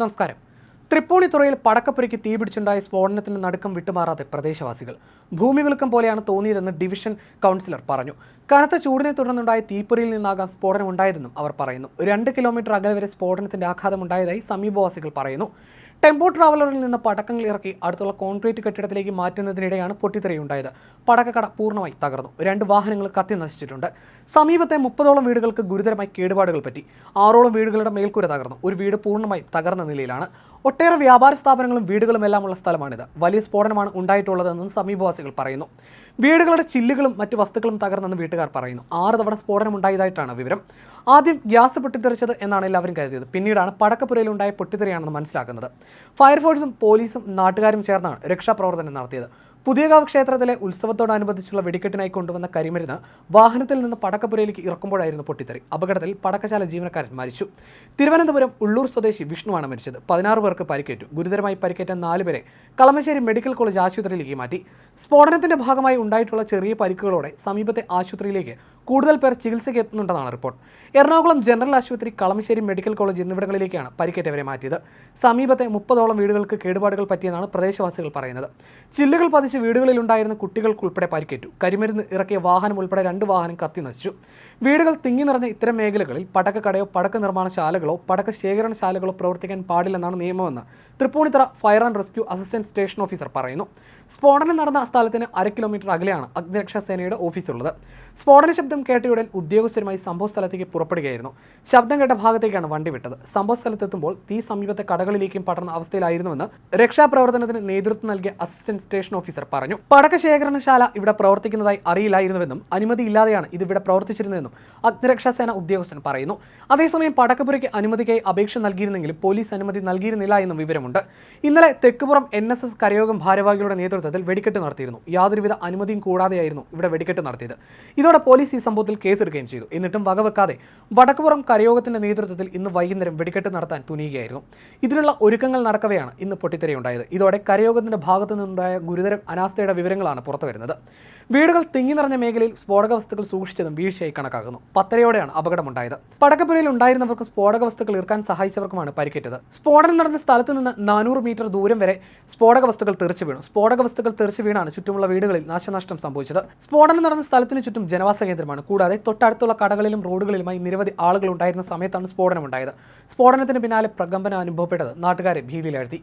നമസ്കാരം. തൃപ്പൂണിത്തുറയിൽ പടക്കപ്പുരയ്ക്ക് തീപിടിച്ചുണ്ടായ സ്ഫോടനത്തിന് നടുക്കം വിട്ടുമാറാതെ പ്രദേശവാസികൾ. ഭൂമികുലുക്കം പോലെയാണ് തോന്നിയതെന്ന് ഡിവിഷൻ കൗൺസിലർ പറഞ്ഞു. കനത്ത ചൂടിനെ തുടർന്നുണ്ടായ തീപ്പൊരിയിൽ നിന്നാകാം സ്ഫോടനം ഉണ്ടായതെന്നും അവർ പറയുന്നു. രണ്ട് കിലോമീറ്റർ അകലെ വരെ സ്ഫോടനത്തിന്റെ ആഘാതം ഉണ്ടായതായി സമീപവാസികൾ പറയുന്നു. ടെമ്പോ ട്രാവലറിൽ നിന്ന് പടക്കങ്ങൾ ഇറക്കി അടുത്തുള്ള കോൺക്രീറ്റ് കെട്ടിടത്തിലേക്ക് മാറ്റുന്നതിനിടെയാണ് പൊട്ടിത്തെറിയുണ്ടായത്. പടക്കക്കട പൂർണമായി തകർന്നു. രണ്ട് വാഹനങ്ങൾ കത്തി നശിച്ചിട്ടുണ്ട്. സമീപത്തെ മുപ്പതോളം വീടുകൾക്ക് ഗുരുതരമായി കേടുപാടുകൾ പറ്റി. ആറോളം വീടുകളുടെ മേൽക്കൂര തകർന്നു. ഒരു വീട് പൂർണമായി തകർന്ന നിലയിലാണ്. ഒട്ടേറെ വ്യാപാര സ്ഥാപനങ്ങളും വീടുകളും എല്ലാം ഉള്ള സ്ഥലമാണിത്. വലിയ സ്ഫോടനമാണ് ഉണ്ടായിട്ടുള്ളതെന്നും സമീപവാസികൾ പറയുന്നു. വീടുകളുടെ ചില്ലുകളും മറ്റ് വസ്തുക്കളും തകർന്നെന്ന് വീട്ടുകാർ പറയുന്നു. ആറ് തവണ സ്ഫോടനം ഉണ്ടായതായിട്ടാണ് വിവരം. ആദ്യം ഗ്യാസ് പൊട്ടിത്തെറിച്ചത് എന്നാണ് എല്ലാവരും കരുതിയത്. പിന്നീടാണ് പടക്കപ്പുരയിലുണ്ടായ പൊട്ടിത്തെറിയാണെന്ന് മനസ്സിലാക്കുന്നത്. ഫയർഫോഴ്സും പോലീസും നാട്ടുകാരും ചേർന്നാണ് രക്ഷാപ്രവർത്തനം നടത്തിയത്. പുതിയകാവ് ക്ഷേത്രത്തിലെ ഉത്സവത്തോടനുബന്ധിച്ചുള്ള വെടിക്കെട്ടിനായി കൊണ്ടുവന്ന കരിമരുന്ന് വാഹനത്തിൽ നിന്ന് പടക്കപ്പുരയിലേക്ക് ഇറക്കുമ്പോഴായിരുന്നു പൊട്ടിത്തെറി. അപകടത്തിൽ പടക്കശാല ജീവനക്കാരൻ മരിച്ചു. തിരുവനന്തപുരം ഉള്ളൂർ സ്വദേശി വിഷ്ണുവാണ് മരിച്ചത്. പതിനാറ് പേർക്ക് പരിക്കേറ്റു. ഗുരുതരമായി പരിക്കേറ്റ നാലുപേരെ കളമശ്ശേരി മെഡിക്കൽ കോളേജ് ആശുപത്രിയിലേക്ക് മാറ്റി. സ്ഫോടനത്തിന്റെ ഭാഗമായി ഉണ്ടായിട്ടുള്ള ചെറിയ പരിക്കുകളോടെ സമീപത്തെ ആശുപത്രിയിലേക്ക് കൂടുതൽ പേർ ചികിത്സയ്ക്ക് എത്തുന്നുണ്ടെന്നാണ് റിപ്പോർട്ട്. എറണാകുളം ജനറൽ ആശുപത്രി കളമശ്ശേരി മെഡിക്കൽ കോളേജ് എന്നിവിടങ്ങളിലേക്കാണ് പരിക്കേറ്റവരെ മാറ്റിയത്. സമീപത്തെ മുപ്പതോളം വീടുകൾക്ക് കേടുപാടുകൾ പറ്റിയെന്നാണ് പ്രദേശവാസികൾ പറയുന്നത്. ചില്ലുകൾ പതിച്ച് വീടുകളിലുണ്ടായിരുന്ന കുട്ടികൾക്കുൾപ്പെടെ പരിക്കേറ്റു. കരിമരുന്ന് ഇറക്കിയ വാഹനം ഉൾപ്പെടെ രണ്ട് വാഹനം കത്തി നശിച്ചു. വീടുകൾ തിങ്ങി നിറഞ്ഞ ഇത്തരം മേഖലകളിൽ പടക്കക്കടയോ പടക്ക നിർമ്മാണശാലകളോ പടക്ക ശേഖരണശാലകളോ പ്രവർത്തിക്കാൻ പാടില്ലെന്നാണ് നിയമമെന്ന് Tripunithura fire and rescue assistant station officer പറയുന്നു. സ്ഫോടനം നടന്ന സ്ഥലത്തിന് അര കിലോമീറ്റർ അകലെയാണ് അഗ്നിരക്ഷാ സേനയുടെ ഓഫീസുള്ളത്. സ്ഫോടന ശബ്ദം കേട്ടയുടൻ ഉദ്യോഗസ്ഥരുമായി സംഭവ സ്ഥലത്തേക്ക് പുറപ്പെടുകയായിരുന്നു. ശബ്ദം കേട്ട ഭാഗത്തേക്കാണ് വണ്ടി വിട്ടത്. സംഭവ സ്ഥലത്തെത്തുമ്പോൾ തീ സമീപത്തെ കടകളിലേക്കും പടർന്ന അവസ്ഥയിലായിരുന്നുവെന്ന് രക്ഷാപ്രവർത്തനത്തിന് നേതൃത്വം നൽകിയ അസിസ്റ്റന്റ് സ്റ്റേഷൻ ഓഫീസർ പറഞ്ഞു. പടക്ക ശേഖരണശാല ഇവിടെ പ്രവർത്തിക്കുന്നതായി അറിയില്ലായിരുന്നുവെന്നും അനുമതിയില്ലാതെയാണ് ഇത് ഇവിടെ പ്രവർത്തിച്ചിരുന്നതെന്നും അഗ്നിരക്ഷാ സേന ഉദ്യോഗസ്ഥൻ പറയുന്നു. അതേസമയം പടക്കപ്പുരയ്ക്ക് അനുമതിക്കായി അപേക്ഷ നൽകിയിരുന്നെങ്കിലും പോലീസ് അനുമതി നൽകിയിരുന്നില്ല എന്നും വിവരമുണ്ട്. ഇന്നലെ തെക്കുപുറം എൻ എസ് എസ് കരയോഗം ഭാരവാഹികളുടെ നേതൃത്വത്തിൽ വെടിക്കെട്ട് നടത്തിയിരുന്നു. യാതൊരുവിധ അനുമതിയും കൂടാതെയായിരുന്നു ഇവിടെ വെടിക്കെട്ട് നടത്തിയത്. ഇതോടെ പോലീസ് ഈ സംഭവത്തിൽ കേസെടുക്കുകയും ചെയ്തു. എന്നിട്ടും വകവെക്കാതെ വടക്കുപുറം കരയോഗത്തിന്റെ നേതൃത്വത്തിൽ ഇന്ന് വൈകുന്നേരം വെടിക്കെട്ട് നടത്താൻ തുനിയുകയായിരുന്നു. ഇതിനുള്ള ഒരുക്കങ്ങൾ നടക്കവെയാണ് ഇന്ന് പൊട്ടിത്തെറിയുണ്ടായത്. ഇതോടെ കരയോഗത്തിന്റെ ഭാഗത്തു നിന്നുണ്ടായ ഗുരുതരം അനാസ്ഥയുടെ വിവരങ്ങളാണ് പുറത്തുവരുന്നത് വീടുകൾ തിങ്ങി നിറഞ്ഞ മേഖലയിൽ സ്ഫോടക വസ്തുക്കൾ സൂക്ഷിച്ചതും വീഴ്ചയായി കണക്കാക്കുന്നു. പത്തരയോടെയാണ് അപകടമുണ്ടായത്. പടക്കപ്പുരയിൽ ഉണ്ടായിരുന്നവർക്ക് സ്ഫോടക വസ്തുക്കൾ ഇറക്കാൻ സഹായിച്ചവർക്കുമാണ് പരിക്കേറ്റത്. സ്ഫോടനം നടന്ന സ്ഥലത്ത് നിന്ന് നാനൂറ് മീറ്റർ ദൂരം വരെ സ്ഫോടക വസ്തുക്കൾ തെറിച്ചു വീണു. സ്ഫോടക വസ്തുക്കൾ തെറിച്ചു വീണാണ് ചുറ്റുമുള്ള വീടുകളിൽ നാശനഷ്ടം സംഭവിച്ചത്. സ്ഫോടനം നടന്ന സ്ഥലത്തിന് ചുറ്റും ജനവാസ കേന്ദ്രമാണ്. കൂടാതെ തൊട്ടടുത്തുള്ള കടകളിലും റോഡുകളിലുമായി നിരവധി ആളുകൾ ഉണ്ടായിരുന്ന സമയത്താണ് സ്ഫോടനം ഉണ്ടായത് സ്ഫോടനത്തിന് പിന്നാലെ പ്രകമ്പനം അനുഭവപ്പെട്ടത് നാട്ടുകാരെ ഭീതിയിലാഴ്ത്തി.